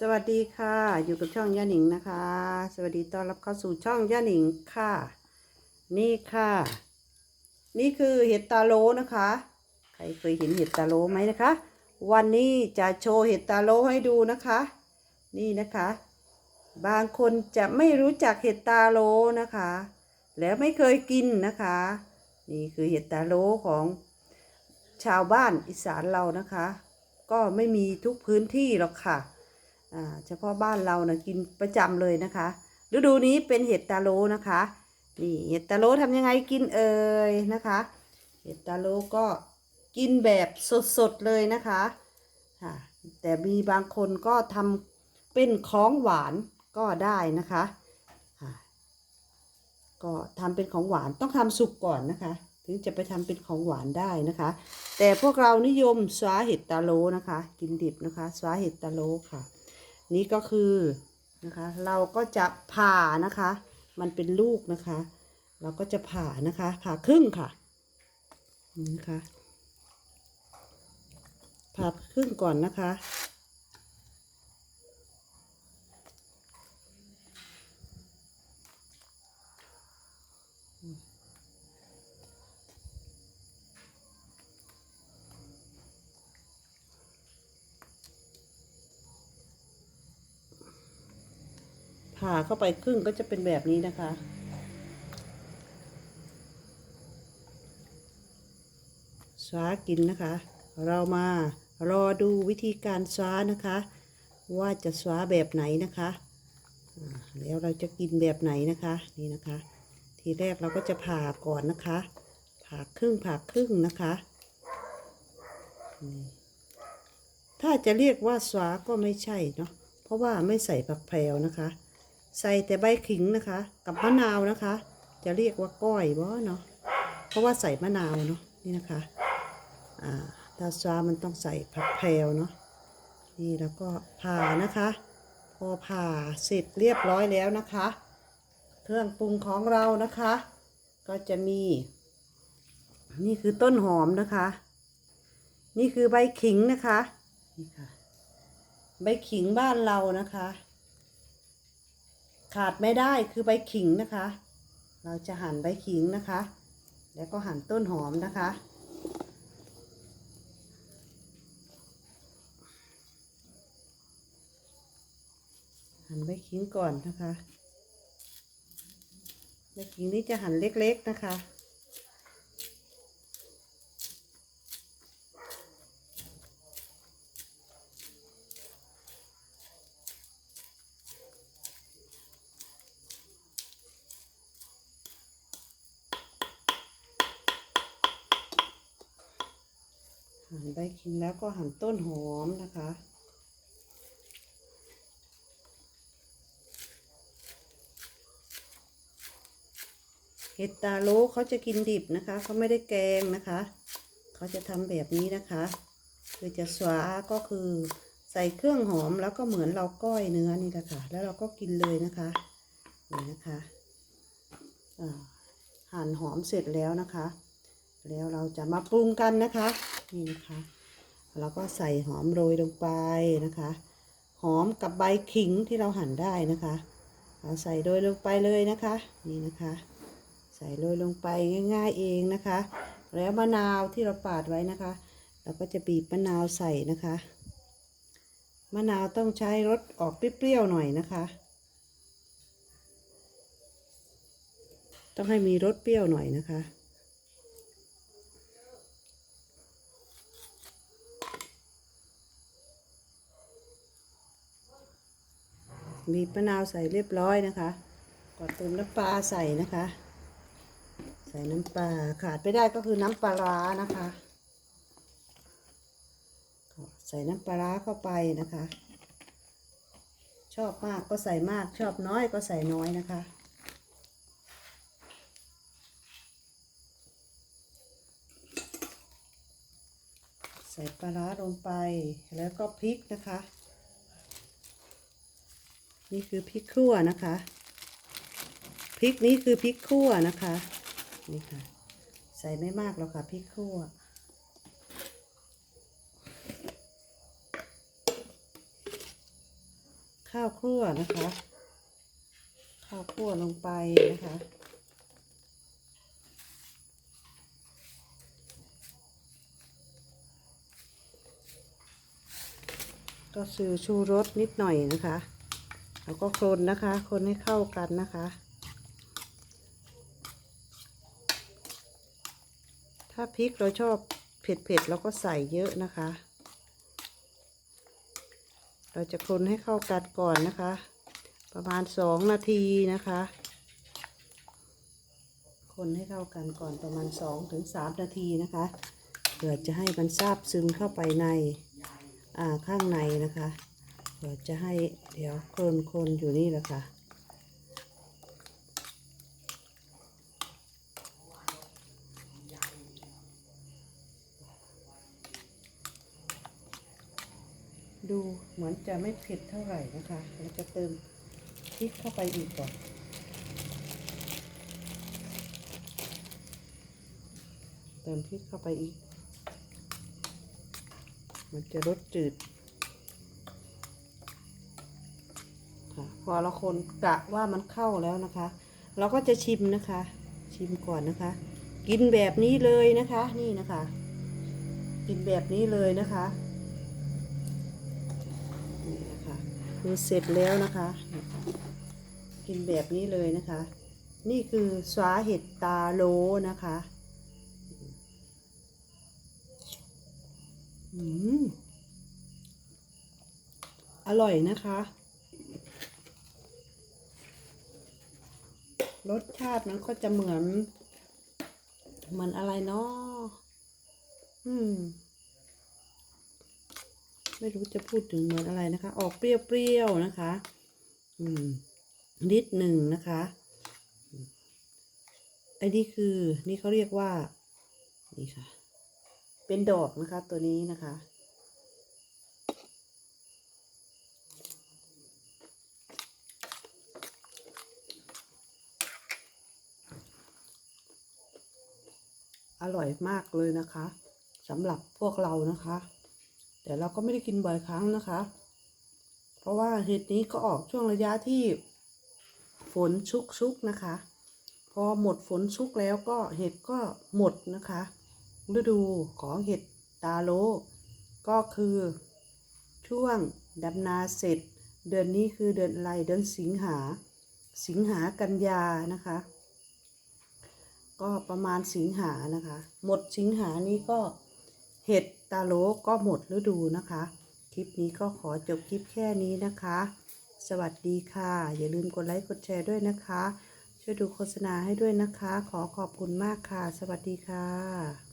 สวัสดีค่ะ อยู่กับช่องย่าหนิงนะคะ สวัสดีต้อนรับเข้าสู่ช่องย่าหนิงค่ะ นี่ค่ะ นี่คือเห็ดตาโลนะคะ ใครเคยเห็นเห็ดตาโลไหมนะคะ วันนี้จะโชว์เห็ดตาโลให้ดูนะคะ นี่นะคะ บางคนจะไม่รู้จักเห็ดตาโลนะคะ แล้วไม่เคยกินนะคะ นี่คือเห็ดตาโลของชาวบ้านอีสานเรานะคะ ก็ไม่มีทุกพื้นที่หรอกค่ะ เฉพาะบ้านเรานะกินประจำเลยนะคะ ฤดูนี้เป็นเห็ดตาโลนะคะ นี่เห็ดตาโลทำยังไงกินเอ่ยนะคะ เห็ดตาโลก็กินแบบสดๆเลยนะคะค่ะแต่มีบางคนก็ทำเป็นของหวานก็ได้นะคะก็ทำเป็นของหวานต้องทำสุกก่อนนะคะ ถึงจะไปทำเป็นของหวานได้นะคะ แต่พวกเรานิยมสวาเห็ดตาโลนะคะ กินดิบนะคะสวาเห็ดตาโลค่ะ นี่ก็คือนะคะ เราก็จะผ่านะคะ มันเป็นลูกนะคะ เราก็จะผ่านะคะ ผ่าครึ่งค่ะนี่นะคะผ่าครึ่งก่อนนะคะ ผ่าเข้าไปครึ่งก็จะเป็นแบบนี้นะคะสวากินนะคะ เรามารอดูวิธีการสวานะคะ ว่าจะสวาแบบไหนนะคะแล้วเราจะกินแบบไหนนะคะนี่นะคะ ทีแรกเราก็จะผ่าก่อนนะคะ ผ่าครึ่งผ่าครึ่งนะคะถ้าจะเรียกว่าสวาก็ไม่ใช่เนาะเพราะว่าไม่ใส่ผักแพรวนะคะ ใส่แต่ใบขิงนะคะ กับมะนาวนะคะ จะเรียกว่าก้อยบ่เนาะเพราะว่าใส่มะนาวเนาะนี่นะคะอ่าถ้าซามันต้องใส่ผักแพรวเนาะนี่แล้วก็ผ่านะคะ พอผ่าเสร็จเรียบร้อยแล้วนะคะ เครื่องปรุงของเรานะคะ ก็จะมี นี่คือต้นหอมนะคะ นี่คือใบขิงนะคะนี่ค่ะใบขิงบ้านเรานะคะ ขาดไม่ได้คือใบขิงนะคะ เราจะหั่นใบขิงนะคะ แล้วก็หั่นต้นหอมนะคะ หั่นใบขิงก่อนนะคะใบขิงนี้จะหั่นเล็กๆนะคะ หั่นใบขิงแล้วก็หั่นต้นหอมนะคะ เห็ดตาโลเขาจะกินดิบนะคะ เขาไม่ได้แกงนะคะ เขาจะทำแบบนี้นะคะคือจะสวาก็คือใส่เครื่องหอมแล้วก็เหมือนเราก้อยเนื้อนี่แหละค่ะ แล้วเราก็กินเลยนะคะนี่นะคะหั่นหอมเสร็จแล้วนะคะ แล้วเราจะมาปรุงกันนะคะ นี่นะคะเราก็ใส่หอมโรยลงไปนะคะ หอมกับใบขิงที่เราหั่นได้นะคะเราใส่โรยลงไปเลยนะคะ นี่นะคะ ใส่โรยลงไปง่าย ๆเองนะคะ แล้วมะนาวที่เราปาดไว้นะคะ เราก็จะบีบมะนาวใส่นะคะ มะนาวต้องใช้รสออกเปรี้ยวๆหน่อยนะคะ ต้องให้มีรสเปรี้ยวหน่อยนะคะ บีบมะนาวใส่เรียบร้อยนะคะก่อนเติมน้ำปลาใส่นะคะ ใส่น้ำปลาขาดไม่ได้ก็คือน้ำปลาร้านะคะก็ใส่น้ำปลาร้าเข้าไปนะคะ ชอบมากก็ใส่มากชอบน้อยก็ใส่น้อยนะคะ ใส่ปลาร้าลงไปแล้วก็พริกนะคะ นี่คือพริกขั่วนะคะ พริกนี้คือพริกขั่วนะคะ นี่ค่ะ ใส่ไม่มากหรอกค่ะพริกขั่วข้าวคั่วนะคะ ข้าวคั่วลงไปนะคะ ก็ซื้อชูรสนิดหน่อยนะคะ แล้วก็คนนะคะ คนให้เข้ากันนะคะ ถ้าพริกเราชอบเผ็ดๆเราก็ใส่เยอะนะคะ เราจะคนให้เข้ากันก่อนนะคะ ประมาณสองนาทีนะคะ คนให้เข้ากันก่อนประมาณสองถึงสามนาทีนะคะเพื่อจะให้มันซาบซึมเข้าไปในข้างในนะคะ เพื่อจะให้เดี๋ยวคนคนอยู่นี่แหละค่ะ ดูเหมือนจะไม่เผ็ดเท่าไหร่นะคะเราจะเติมพริกเข้าไปอีกก่อนเติมพริกเข้าไปอีก มันจะรสจืด พอเราคนกะว่ามันเข้าแล้วนะคะ เราก็จะชิมนะคะ ชิมก่อนนะคะ กินแบบนี้เลยนะคะ นี่นะคะ กินแบบนี้เลยนะคะนี่นะคะคือเสร็จแล้วนะคะนะคะกินแบบนี้เลยนะคะ นี่คือสวาเห็ดตาโลนะคะอืมอร่อยนะคะ รสชาติมันก็จะเหมือน เหมือนอะไรเนาะอืม ไม่รู้จะพูดถึงเหมือนอะไรนะคะ ออกเปรี้ยวๆนะคะ อืม นิดหนึ่งนะคะไอ้นี่คือ นี่เขาเรียกว่า นี่ค่ะ เป็นดอกนะคะตัวนี้นะคะ อร่อยมากเลยนะคะสำหรับพวกเรานะคะ แต่เราก็ไม่ได้กินบ่อยครั้งนะคะ เพราะว่าเห็ดนี้ก็ออกช่วงระยะที่ฝนชุกๆนะคะ พอหมดฝนชุกแล้วก็เห็ดก็หมดนะคะ ฤดูของเห็ดตาโล ก็คือช่วงดำนาเสร็จ เดือนนี้คือเดือนอะไรเดือนสิงหา สิงหากันยานะคะ ก็ประมาณสิงหานะคะ หมดสิงหานี้ก็เห็ดตาโลก็หมดฤดูนะคะ คลิปนี้ก็ขอจบคลิปแค่นี้นะคะ สวัสดีค่ะ อย่าลืมกดไลค์กดแชร์ด้วยนะคะ ช่วยดูโฆษณาให้ด้วยนะคะ ขอขอบคุณมากค่ะ สวัสดีค่ะ